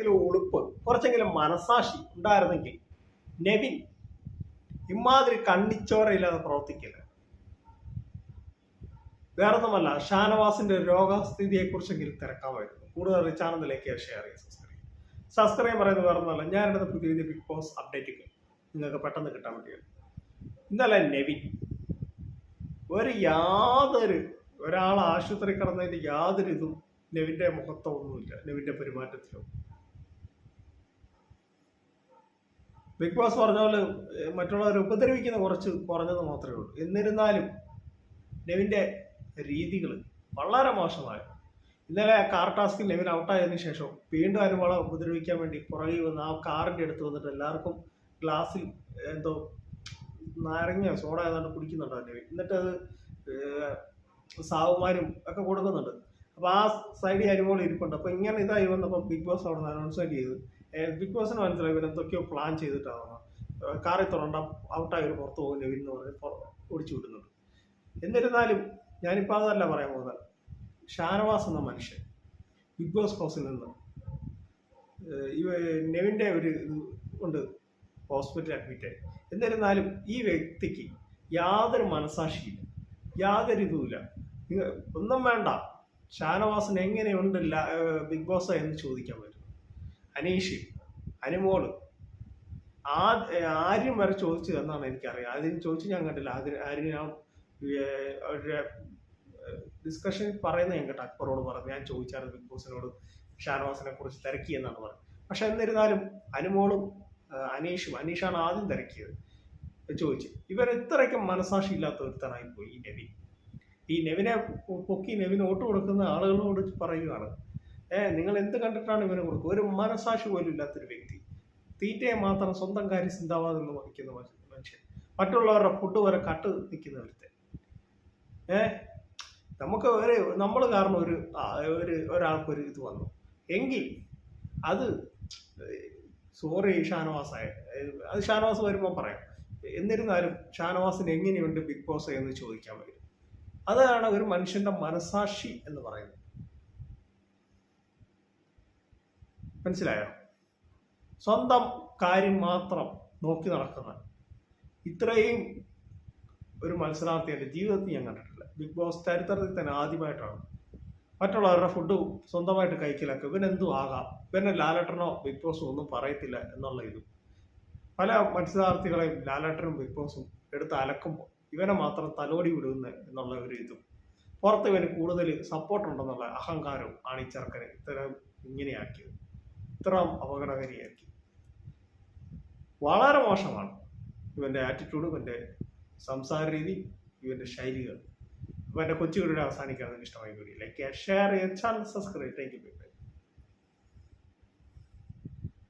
കുറച്ചെങ്കിലും ഉളുപ്പ് കുറച്ചെങ്കിലും മനസാക്ഷി ഉണ്ടായിരുന്നെങ്കിൽ നെവിൻ ഇമാതിരി കണ്ണിച്ചോരയില്ലാതെ പ്രവർത്തിക്കില്ല. വേറൊന്നുമല്ല ഷാനവാസിന്റെ രോഗസ്ഥിതിയെ കുറിച്ചെങ്കിലും തിരക്കാമായിരുന്നു. കൂടുതൽ ചാനലിലേക്ക് ഷെയർ ചെയ്യും സബ്സ്ക്രൈബ് സബ്സ്ക്രൈബ് പറയുന്നത് വേറൊന്നുമല്ല എടുത്ത പുതിയ പുതിയ ബിഗ് ബോസ് അപ്ഡേറ്റുകൾ നിങ്ങൾക്ക് പെട്ടെന്ന് കിട്ടാൻ വേണ്ടിയാണ്. ഇന്നലെ നെവിൻ ഒരു യാതൊരു ഒരാൾ ആശുപത്രി കിടന്നതിന്റെ യാതൊരു ഇതും നെവിന്റെ മുഖത്തോ ഒന്നുമില്ല നെവിന്റെ പെരുമാറ്റത്തിലോ. ബിഗ് ബോസ് പറഞ്ഞ പോലെ മറ്റുള്ളവരെ ഉപദ്രവിക്കുന്ന കുറച്ച് കുറഞ്ഞത് മാത്രമേ ഉള്ളൂ. എന്നിരുന്നാലും നെവിന്റെ രീതികൾ വളരെ മോശമായി. ഇന്നലെ കാർ ടാസ്കിൽ നെവിൻ ഔട്ടായതിനു ശേഷം വീണ്ടും അനുമോളെ ഉപദ്രവിക്കാൻ വേണ്ടി പുറകിൽ വന്ന് ആ കാറിന്റെ അടുത്ത് വന്നിട്ട് എല്ലാവർക്കും ഗ്ലാസ്സിൽ എന്തോ നാരങ്ങ സോഡ ഏതാണ്ട് കുടിക്കുന്നുണ്ട് നെവിൻ. എന്നിട്ട് അത് സാവുമാരും ഒക്കെ കൊടുക്കുന്നുണ്ട്. അപ്പോൾ ആ സൈഡിൽ അനുമോൾ ഇരിപ്പുണ്ട്. അപ്പോൾ ഇങ്ങനെ ഇതായി വന്നപ്പോൾ ബിഗ് ബോസ് അവിടെ നിന്ന് അനൗൺസ്മെന്റ് ചെയ്ത്. ബിഗ് ബോസിന് മനസ്സിലായി പിന്നെ എന്തൊക്കെയോ പ്ലാൻ ചെയ്തിട്ടാണ്. കാറിൽ തുറണ്ട ഔട്ടായി പുറത്ത് പോകും നെവിൻ എന്ന് പറഞ്ഞ് പുറ- ഓടിച്ചു വിടുന്നുണ്ട് എന്നിരുന്നാലും ഞാനിപ്പോൾ അതല്ല പറയാൻ പോകുന്നത്. ഷാനവാസ് എന്ന മനുഷ്യൻ ബിഗ് ബോസ് ഹൗസിൽ നിന്ന് ഈ നെവിന്റെ ഒരു ഉണ്ട് ഹോസ്പിറ്റലിൽ അഡ്മിറ്റ് എന്നിരുന്നാലും ഈ വ്യക്തിക്ക് യാതൊരു മനസാക്ഷിയില്ല യാതൊരു ഇതുമില്ല. ഇത് ഒന്നും വേണ്ട. ഷാനവാസിന് എങ്ങനെയുണ്ട് ബിഗ് ബോസ് എന്ന് ചോദിക്കാൻ പറ്റും. അനീഷ് അനുമോൾ. ആ ആര്യം വരെ ചോദിച്ചു എന്നാണ് എനിക്കറിയാം. അതിന് ചോദിച്ചു ഞാൻ കണ്ടില്ല. അതിന് ആര്യം ഞാൻ അവരുടെ ഡിസ്കഷൻ പറയുന്നത് ഞാൻ കേട്ടോ. അക്ബറോട് പറഞ്ഞു. ഞാൻ ചോദിച്ചായിരുന്നു ബിഗ് ബോസിനോട് ഷാനവാസിനെ കുറിച്ച് തിരക്കി എന്നാണ് പറഞ്ഞത്. പക്ഷെ എന്നിരുന്നാലും അനുമോളും അനീഷും അനീഷാണ് ആദ്യം തിരക്കിയത്. ചോദിച്ചു. ഇവർ ഇത്രയ്ക്ക് മനസാക്ഷി ഇല്ലാത്ത ഒരുത്തനായി പോയി ഈ നെവി. ഈ നെവിനെ പൊക്കി നെവിന് വോട്ട് കൊടുക്കുന്ന ആളുകളോട് പറയുകയാണ് ഏ നിങ്ങൾ എന്ത് കണ്ടിട്ടാണ് ഇവനെ കൊടുക്കുക? ഒരു മനസാക്ഷി പോലും ഇല്ലാത്തൊരു വ്യക്തി. തീറ്റയെ മാത്രം സ്വന്തം കാര്യം ചിന്താവാതെ നിന്ന് വഹിക്കുന്ന മനുഷ്യൻ. മറ്റുള്ളവരുടെ ഫുഡ് വരെ കട്ട് നിൽക്കുന്ന ഒരുത്തൻ ഏ നമുക്ക് ഒരു നമ്മൾ കാരണം ഒരു ഒരു ഒരാൾക്കൊരു ഇത് വന്നു. എങ്കിൽ അത് സോറി ഷാനവാസായ അത് ഷാനവാസ് വരുമ്പോൾ പറയാം. എന്നിരുന്നാലും ഷാനവാസിന് എങ്ങനെയുണ്ട് ബിഗ് ബോസ് എന്ന് ചോദിക്കാൻ വരും. അതാണ് ഒരു മനുഷ്യന്റെ മനസാക്ഷി എന്ന് പറയുന്നത്. മനസ്സിലായോ? സ്വന്തം കാര്യം മാത്രം നോക്കി നടക്കുന്ന ഇത്രയും ഒരു മത്സരാർത്ഥി എന്റെ ജീവിതത്തിൽ ഞാൻ കണ്ടിട്ടില്ല. ബിഗ് ബോസ് ചരിത്രത്തിൽ തന്നെ ആദ്യമായിട്ടാണ്. മറ്റുള്ളവരുടെ ഫുഡ് സ്വന്തമായിട്ട് കഴിക്കലൊക്കെ ഇവനെന്തും ആകാം? ഇവനെ ലാലട്ടനോ ബിഗ് ബോസും ഒന്നും പറയത്തില്ല എന്നുള്ള ഇതും. പല മത്സരാർത്ഥികളെയും ലാലട്ടനും ബിഗ് ബോസും എടുത്ത് അലക്കുമ്പോൾ ഇവനെ മാത്രം തലോടി വിടുന്ന എന്നുള്ള ഒരു ഇതും. പുറത്ത് ഇവന് കൂടുതൽ സപ്പോർട്ട് ഉണ്ടെന്നുള്ള അഹങ്കാരവും ആണ് ഈ ചെറുക്കനെ ഇത്തരം ഇങ്ങനെയാക്കിയത്. ഇത്രയും അപകടകാരിയാക്കി വളരെ മോശമാണ് ഇവന്റെ ആറ്റിറ്റ്യൂഡ് ഇവന്റെ സംസാര രീതി ഇവന്റെ ശൈലികൾ. ഇവന്റെ കൊച്ചുകുടിയുടെ അവസാനിക്കാൻ ഇഷ്ടമായി കൂടി like share subscribe thank you